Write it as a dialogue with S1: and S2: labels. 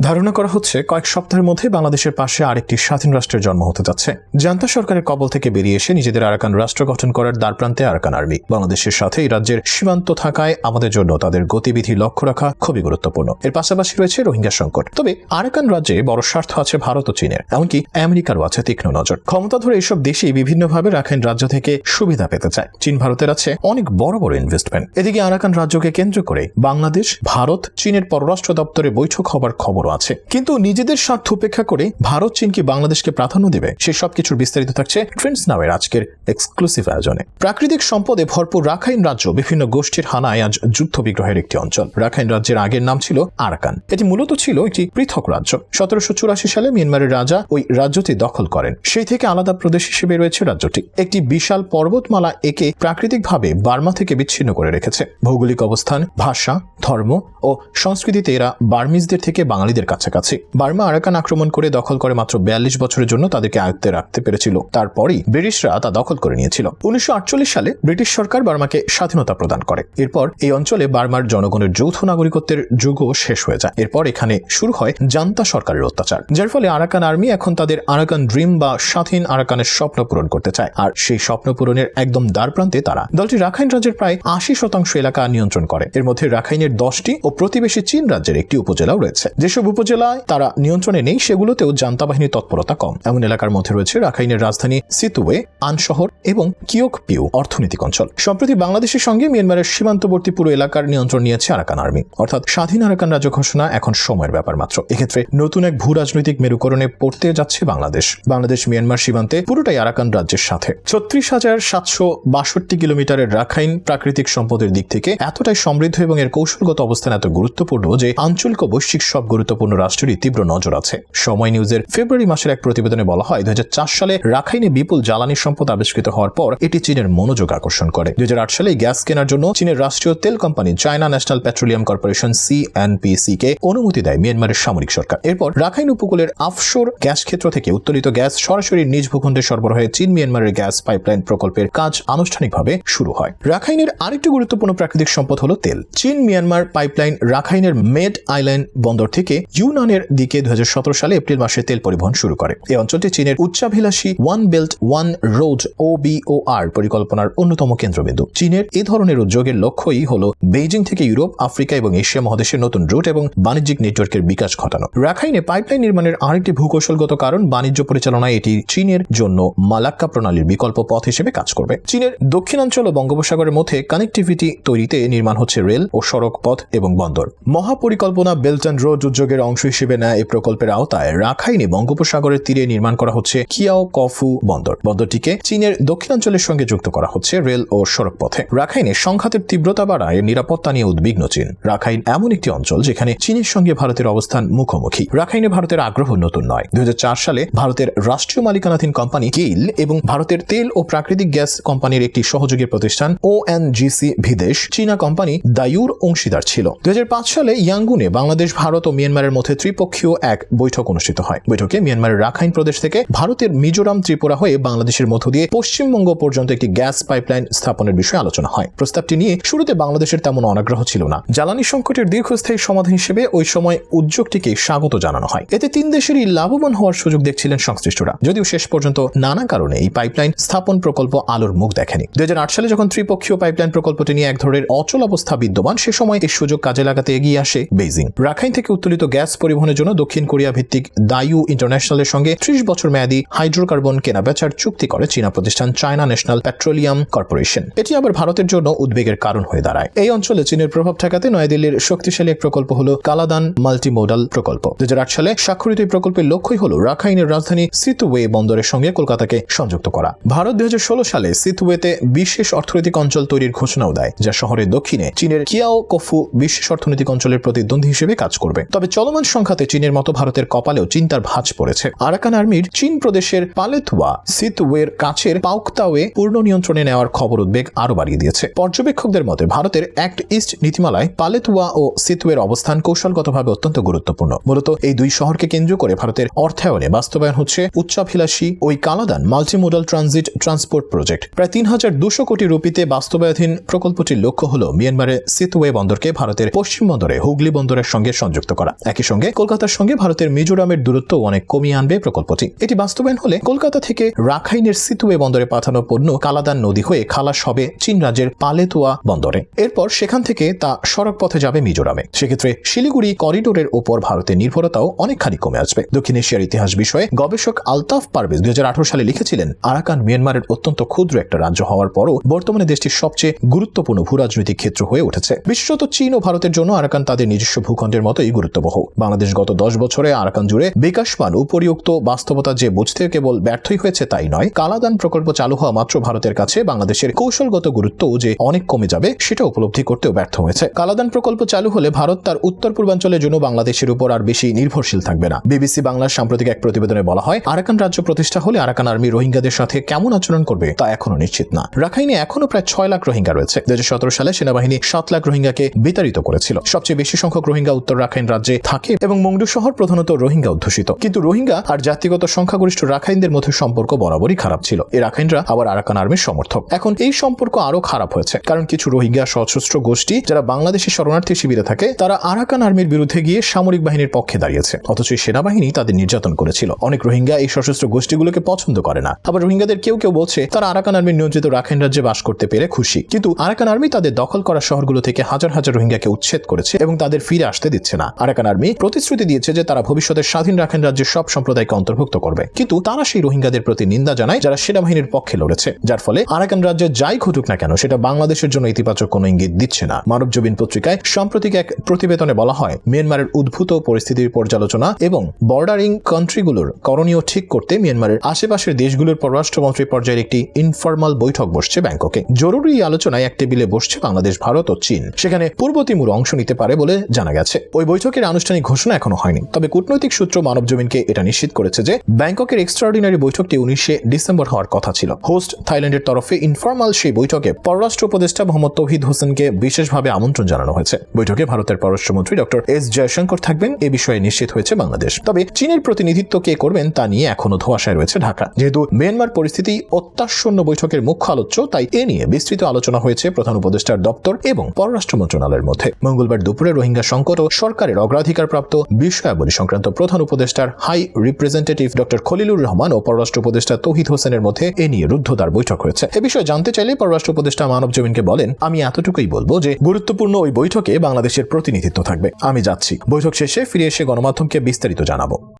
S1: ধারণা করা হচ্ছে কয়েক সপ্তাহের মধ্যে বাংলাদেশের পাশে আরেকটি স্বাধীন রাষ্ট্রের জন্ম হতে যাচ্ছে। জান্তা সরকারের কবল থেকে বেরিয়ে এসে নিজেদের আরাকান রাষ্ট্র গঠন করার দ্বারপ্রান্তে আরাকান আর্মি। বাংলাদেশের সাথে এই রাজ্যের সীমান্ত থাকায় আমাদের জন্য তাদের গতিবিধি লক্ষ্য রাখা খুবই গুরুত্বপূর্ণ। এর পাশাপাশি রয়েছে রোহিঙ্গা সংকট। তবে আরাকান রাজ্যে বড় স্বার্থ আছে ভারত ও চীনের, এমনকি আমেরিকারও আছে তীক্ষ্ণ নজর। ক্ষমতা ধরে এইসব দেশই বিভিন্নভাবে রাখাইন রাজ্য থেকে সুবিধা পেতে চায়। চীন ভারতের আছে অনেক বড় বড় ইনভেস্টমেন্ট এদিকে আরাকান রাজ্যকে কেন্দ্র করে বাংলাদেশ, ভারত, চীনের পররাষ্ট্র দপ্তরে বৈঠক হবার খবরও আছে। কিন্তু নিজেদের স্বার্থ উপেক্ষা করে ভারত চীন কি বাংলাদেশকে প্রাধান্য দেবে, সে সব কিছুর বিস্তারিত থাকছে ট্রেন্ডস নাওয়ের আজকের এক্সক্লুসিভ আয়োজনে। প্রাকৃতিক সম্পদে ভরপুর রাখাইন রাজ্য বিভিন্ন গোষ্ঠীর হানায় আজ যুদ্ধ বিগ্রহের একটি অঞ্চল। রাখাইন রাজ্যের আগের নাম ছিল আরাকান। এটি মূলত ছিল একটি পৃথক রাজ্য। সতেরোশো চুরাশি সালে মিয়ানমারের রাজা ওই রাজ্যটি দখল করেন। সেই থেকে আলাদা প্রদেশ হিসেবে রয়েছে রাজ্যটি। একটি বিশাল পর্বতমালা একে প্রাকৃতিকভাবে বার্মা থেকে বিচ্ছিন্ন করে রেখেছে। ভৌগোলিক অবস্থান, ভাষা, ধর্ম ও সংস্কৃতিতে এরা বার্মিজদের থেকে বাঙালিদের কাছাকাছি। বার্মা আরাকান আক্রমণ করে দখল করে মাত্র বিয়াল্লিশ বছরের জন্য তাদেরকে আয়ত্তে রাখতে পেরেছিল। তারপরই ব্রিটিশরা তা দখল করে নিয়েছিল। উনিশশো আটচল্লিশ সালে ব্রিটিশ সরকার বার্মাকে স্বাধীনতা প্রদান করে। এরপর এই অঞ্চলে বার্মার জনগণের যৌথ নাগরিকত্বের যুগও শেষ হয়ে যায়। এরপর এখানে শুরু হয় জান্তা সরকারের অত্যাচার। যার ফলে আরাকান আর্মি এখন তাদের আরাকান ড্রিম বা স্বাধীন আরাকানের স্বপ্ন পূরণ করতে চায়। আর সেই স্বপ্ন পূরণের একদম দ্বার প্রান্তে তারা। দলটি রাখাইন রাজ্যের প্রায় আশি শতাংশ এলাকা নিয়ন্ত্রণ করে। এর মধ্যে রাখাইনের দশটি ও প্রতিবেশী চীন রাজ্যের একটি উপজেলাও রয়েছে। যেসব উপজেলায় তারা নিয়ন্ত্রণে নেই, সেগুলোতেও জান্তা বাহিনীর তৎপরতা কম। এমন এলাকার মধ্যে রয়েছে রাখাইনের রাজধানী সিতুয়ে আন শহর এবং কিওক পিউ অর্থনৈতিক অঞ্চল। সম্প্রতি বাংলাদেশের সঙ্গে মিয়ানমারের সীমান্তবর্তী পুরো এলাকার নিয়ন্ত্রণ নিয়েছে আরাকান আর্মি। অর্থাৎ স্বাধীন আরাকান রাজ্য ঘোষণা এখন সময়ের ব্যাপার মাত্র। এক্ষেত্রে নতুন এক ভূ রাজনৈতিক মেরুকরণে পড়তে যাচ্ছে বাংলাদেশ। বাংলাদেশ, মিয়ানমার সীমান্তে পুরোটাই আরাকান রাজ্যের সাথে। ছত্রিশ হাজার সাতশো বাষট্টি কিলোমিটারের রাখাইন প্রাকৃতিক সম্পদের দিক থেকে এতটাই সমৃদ্ধ এবং এর কৌশলগত অবস্থান এত গুরুত্বপূর্ণ যে আঞ্চলিক বৈশ্বিক সব গুরুত্বপূর্ণ রাষ্ট্রেরই তীব্র নজর আছে। সময় নিউজের ফেব্রুয়ারি মাসের এক প্রতিবেদনে বলা হয় দু সালে রাখাইনে বিপুল জ্বালানি সম্পদ আবিষ্কৃত হওয়ার পর এটি চীনের মনোযোগ আকর্ষণ করে। দুই সালে গ্যাস কেনার জন্য চীনের রাষ্ট্রীয় তেল company China National Petroleum Corporation CNPC কে অনুমতি দেয় মিয়ানমারের সামরিক সরকার। এরপর রাখাইন উপকূলের আফশোর গ্যাস ক্ষেত্র থেকে উত্তোলিত গ্যাস সরাসরি নিজ ভূখণ্ডে সরবরাহে চীন মিয়ানমারের গ্যাস পাইপলাইন প্রকল্পের কাজ আনুষ্ঠানিকভাবে শুরু হয়। রাখাইনের আরেকটি গুরুত্বপূর্ণ প্রাকৃতিক সম্পদ হল তেল। চীন মিয়ানমার পাইপলাইন রাখাইনের মেড আইল্যান্ড বন্দর থেকে ইউনানের দিকে দুই হাজার সতেরো সালে এপ্রিল মাসে তেল পরিবহন শুরু করে। এই অঞ্চলটি চীনের উচ্চাভিলাষী one belt, one road OBOR পরিকল্পনার অন্যতম কেন্দ্রবিন্দু। চীনের এ ধরনের উদ্যোগের লক্ষ্যই হল বেইজিং থেকে ইউরোপ, আফ্রিকা এবং এশিয়া মহাদেশের নতুন রুট এবং বাণিজ্যিক নেটওয়ার্কের বিকাশ ঘটানো। রাখাইনে পাইপলাইন নির্মাণের আরেকটি ভূকৌশলগত কারণ বাণিজ্য পরিচালনায় এটি চীনের জন্য মালাক্কা প্রণালীর বিকল্প পথ হিসেবে কাজ করবে। চীনের দক্ষিণাঞ্চল ও বঙ্গোপসাগরের মধ্যে কানেক্টিভিটি তৈরিতে নির্মাণ হচ্ছে রেল ও সড়ক পথ এবং বন্দর। মহাপরিকল্পনা বেল্ট অ্যান্ড রোড উদ্যোগের অংশ হিসেবে নেয় এই প্রকল্পের আওতায়। রাখাইনে বঙ্গোপসাগরের তীরে নির্মাণ করা হচ্ছে কিয়াও কফু বন্দর। বন্দরটিকে চীনের দক্ষিণাঞ্চলের সঙ্গে যুক্ত করা হচ্ছে রেল ও সড়ক পথে রাখাইনে সংঘাতের তীব্রতা বাড়ায় নিরাপত্তা নিয়ে উদ্বিগ্ন চীন। রাখাইন এমন একটি অঞ্চল যেখানে চীনের সঙ্গে ভারতের অবস্থান মুখোমুখি। রাখাইনে ভারতের আগ্রহ নতুন নয়। দুই সালে ভারতের রাষ্ট্রীয় মালিকানাধীন কোম্পানি গেইল এবং ভারতের তেল ও প্রাকৃতিক গ্যাস কোম্পানির একটি সহযোগী প্রতিষ্ঠান ও এনজিসি ভিদেশ, চীনা কোম্পানি দায়ুর অংশীদার ছিল। দুই হাজার পাঁচ সালে ইয়াঙ্গুনে বাংলাদেশ, ভারত ও মিয়ানমারের মধ্যে ত্রিপক্ষীয় এক বৈঠক অনুষ্ঠিত হয়। বৈঠকে মিয়ানমারের রাখাইন প্রদেশ থেকে ভারতের মিজোরাম ত্রিপুরা হয়ে বাংলাদেশের মধ্য দিয়ে পশ্চিমবঙ্গ পর্যন্ত একটি গ্যাস পাইপলাইন স্থাপনের বিষয়ে আলোচনা হয়। প্রস্তাবটি নিয়ে শুরুতে বাংলাদেশের তেমন অনাগ্রহ ছিল না। জ্বালানি সংকটের দীর্ঘস্থায়ী সমাধান হিসেবে ওই সময় উদ্যোগটিকে স্বাগত জানানো হয়। এতে তিন দেশেরই লাভবান হওয়ার সুযোগ দেখছিলেন সংশ্লিষ্টরা। যদিও শেষ পর্যন্ত নানা কারণে এই পাইপলাইন স্থাপন প্রকল্প আলোর মুখ দেখেনি। দু হাজার আট সালে যখন ত্রিপক্ষীয় পাইপলাইন প্রকল্পটি নিয়ে এক ধরনের অচল অবস্থা বিদ্যমান, সে সময় এই সুযোগ কাজে লাগাতে এগিয়ে আসে বেইজিং। রাখাইন থেকে উত্তোলিত গ্যাস পরিবহনের জন্য দক্ষিণ কোরিয়া ভিত্তিক দায়ু ইন্টারন্যাশনালের সঙ্গে ত্রিশ বছর মেয়াদী হাইড্রোকার্বন কেনাবেচার চুক্তি করে চীনা প্রতিষ্ঠান চায়না ন্যাশনাল পেট্রোলিয়াম কর্পোরেশন। এটি আবার ভারতের জন্য উদ্বেগের কারণ হয়ে দাঁড়ায়। এই অঞ্চলে চীনের প্রভাব ঠেকাতে নয়াদিল্লির শক্তিশালী এক প্রকল্প হল কালাদান মাল্টিমোডাল প্রকল্প। দু সালে স্বাক্ষরিত এই প্রকল্পের লক্ষ্যই হল রাখাইনের রাজধানী সিতুওয়ে বন্দরের সঙ্গে কলকাতাকে সংযুক্ত করা। ভারত দু হাজার ষোলো সালে সিতুওয়েতে বিশেষ অর্থনৈতিক অঞ্চল তৈরির ঘোষণাও দেয়, যা শহরের দক্ষিণে চীনের কিয়াও কফু বিশেষ অর্থনৈতিক অঞ্চলের প্রতিদ্বন্দ্বী হিসেবে কাজ করবে। তবে চলমান সংখ্যাতে চীনের মতো ভারতের কপালেও চিন্তার ভাঁজ পড়েছে। আরাকান আর্মির চীন প্রদেশের পালেতুয়া সিতুয়ের কাছের পাউকতাওয়ে পূর্ণ নিয়ন্ত্রণে নেওয়ার খবর উদ্বেগ আরও বাড়িয়ে দিয়েছে। পর্যবেক্ষকদের মতে, ভারতের অ্যাক্ট ইস্ট নীতিমালায় পালেতুয়া ও সিতুয়ের অবস্থান কৌশলগতভাবে অত্যন্ত গুরুত্বপূর্ণ। মূলত এই দুই শহরকে কেন্দ্র করে ভারতের অর্থায়নে বাস্তবায়ন হচ্ছে উচ্চাভিলাষী ওই Kaladan multimodal transit transport project. প্রায় তিন হাজার দুশো কোটি রুপিতে বাস্তবায়নাধীন প্রকল্পটির লক্ষ্য হল মিয়ানমারের সিতুয়ে বন্দরকে ভারতের পশ্চিম বন্দরে হুগলি বন্দরের সঙ্গে সংযুক্ত করা। একই সঙ্গে কলকাতার সঙ্গে ভারতের মিজোরামের দূরত্ব অনেক কমিয়ে আনবে প্রকল্পটি। এটি বাস্তবায়ন হলে কলকাতা থেকে রাখাইনের সিতুয়ে বন্দরে পাঠানো পণ্য কালাদান নদী হয়ে খালাস হবে চীন রাজ্যের পালেতুয়া বন্দরে। এরপর সেখান থেকে তা সড়ক পথে যাবে মিজোরামে। সেক্ষেত্রে শিলিগুড়ি করিডোরের ওপর ভারতের নির্ভরতাও অনেকখানি কমে আসবে। দক্ষিণ এশিয়ার ইতিহাস বিষয়ে গবেষক আলতাফ পারভেজ দুই হাজার আঠারো সালে লিখেছিলেন, আরাকান মিয়ানমারের অত্যন্ত ক্ষুদ্র একটা রাজ্য হওয়ার পরও বর্তমানে দেশটির সবচেয়ে গুরুত্বপূর্ণ ভূরাজনৈতিক ক্ষেত্র হয়ে উঠেছে। বিশেষত চীন ও ভারতের জন্য আরাকান তাদের নিজস্ব ভূখণ্ডের মতোই গুরুত্ববহ। বাংলাদেশ গত দশ বছরে আরাকান জুড়ে বিকাশমান উপরিউক্ত বাস্তবতা যে বুঝতে কেবল ব্যর্থই হয়েছে তাই নয়, কালাদান প্রকল্প চালু হওয়া মাত্র ভারতের কাছে বাংলাদেশের কৌশলগত গুরুত্ব যে অনেক কমে যাবে, সেটা উপলব্ধি করতেও ব্যর্থ হয়েছে। কালাদান প্রকল্প চালু হলে ভারত তার উত্তর পূর্বাঞ্চলের জন্য বাংলাদেশের উপর আর বেশি নির্ভরশীল থাকবে না। বিবিসি বাংলার সাম্প্রতিক এক প্রতিবেদনে বলা হয়, আরাকান রাজ্য প্রতিষ্ঠা হলে আরাকান আর্মি রোহিঙ্গাদের সাথে কেমন আচরণ করবে তা এখনও নিশ্চিত না। রাখাইনে এখনও প্রায় ছয় লাখ রোহিঙ্গা রয়েছে। দু হাজার সতেরো সালে সেনাবাহিনী সাত লাখ রোহিঙ্গাকে বিতাড়িত করেছিল। সবচেয়ে বেশি সংখ্যক রোহিঙ্গা উত্তর রাখাইন রাজ্যে থাকে এবং মংডু শহর প্রধানত রোহিঙ্গা অধ্যুষিত। কিন্তু রোহিঙ্গা আর জাতিগত সংখ্যাগরিষ্ঠ রাখাইনদের মধ্যে সম্পর্ক বরাবরই খারাপ ছিল। এই রাখাইনরা আবার আরাকান আর্মির সমর্থক। এখন এই সম্পর্ক আরও খারাপ হয়েছে। কারণ কিছু রোহিঙ্গা সশস্ত্র গোষ্ঠী যারা বাংলাদেশি শরণার্থী শিবিরে থাকে, তারা আরাকান আর্মির বিরুদ্ধে গিয়ে সামরিক বাহিনীর পক্ষে দাঁড়িয়েছে। অথচ সেনাবাহিনী তাদের নির্যাতন করেছিল। অনেক রোহিঙ্গা এই সশস্ত্র গোষ্ঠীগুলোকে পছন্দ করে না। আবার রোহিঙ্গাদের কেউ কেউ বলছে, তারা আরাকান আর্মির নিয়ন্ত্রিত রাখাইন রাজ্যে বাস করতে পেরে খুশি। কিন্তু আরাকান আর্মি তাদের দখল করা শহরগুলো থেকে হাজার হাজার রোহিঙ্গাকে উচ্ছেদ করেছে এবং তাদের ফিরে আসতে দিচ্ছে না। আরাকান আর্মি প্রতিশ্রুতি দিয়েছে যে তারা ভবিষ্যতে স্বাধীন রাখাইন রাজ্যের সব সম্প্রদায়কে অন্তর্ভুক্ত করবে। কিন্তু তারা সেই রোহিঙ্গাদের প্রতি নিন্দা জানায় যারা সেনাবাহিনীর পক্ষে লড়েছে, যার ফলে আরাকান রাজ্যে যাই ঘটুক না কেন সেটা বাংলাদেশের জন্য ইতিবাচক কোনো ইঙ্গিত দিচ্ছে না। মানবজবিন পত্রিকায় সাম্প্রতিক এক প্রতিবেদনে বলা হয়, মিয়ানমারের উদ্ভূত পরিস্থিতির পর্যালোচনা এবং বর্ডারিং কান্ট্রিগুলোর করণীয় ঠিক করতে মিয়ানমারের আশেপাশের দেশগুলোর পররাষ্ট্রমন্ত্রী পর্যায়ের একটি ইনফরমাল বৈঠক বসছে ব্যাংককে। জরুরি আলোচনায় এক টেবিলে বসছে বাংলাদেশ, ভারত ও চীন। সেখানে পূর্ব তিমুর অংশ নিতে পারে বলে জানা গেছে। ওই বৈঠকের আনুষ্ঠানিক ঘোষণা এখনও হয়নি। তবে কূটনৈতিক সূত্র মানবজমিনকে এটা নিশ্চিত করেছে যে, ব্যাংককের এক্সট্রাঅর্ডিনারি বৈঠকটি উনিশে ডিসেম্বর হওয়ার কথা ছিল। হোস্ট থাইল্যান্ডের তরফে ইনফরমাল সেই বৈঠকে পররাষ্ট্র উপদেষ্টা মোহাম্মদ তৌহিদ হোসেনকে বিশেষভাবে আমন্ত্রণ জানানো হয়েছে। বৈঠকে ভারতের পররাষ্ট্রমন্ত্রী ডক্টর এস জয়শঙ্কর থাকবেন। এ বিষয়ে নিশ্চিত হয়েছে বাংলাদেশ। তবে চীনের প্রতিনিধিত্ব কে করবেন তা নিয়ে এখনও ধোয়াশায় রয়েছে ঢাকা। যেহেতু মিয়ানমার পরিস্থিতি অত্যাশন্য বৈঠকের মুখ্য আলোচ্য, তাই এ নিয়ে বিস্তৃত আলোচনা হয়েছে প্রধান উপদেষ্টার দপ্তর এবং পররাষ্ট্র মন্ত্রণালয়ের মধ্যে। মঙ্গলবার দুপুরে রোহিঙ্গা সংকট ও সরকারের অগ্রাধিকারপ্রাপ্ত বিষয়াবলী সংক্রান্ত প্রধান উপদেষ্টার high representative doctor Khalilur Rahman ও পররাষ্ট্র উপদেষ্টা তৌহিদ হোসেনের মধ্যে এ নিয়ে রুদ্ধদ্বার বৈঠক হয়েছে। এ বিষয়ে জানতে চাইলে পররাষ্ট্র উপদেষ্টা মানব জমিনকে বলেন, আমি এতটুকুই বলব যে গুরুত্বপূর্ণ ওই বৈঠকে বাংলাদেশের প্রতিনিধিত্ব থাকবে। আমি যাচ্ছি। বৈঠক শেষে ফিরে এসে গণমাধ্যমকে বিস্তারিত জানাব।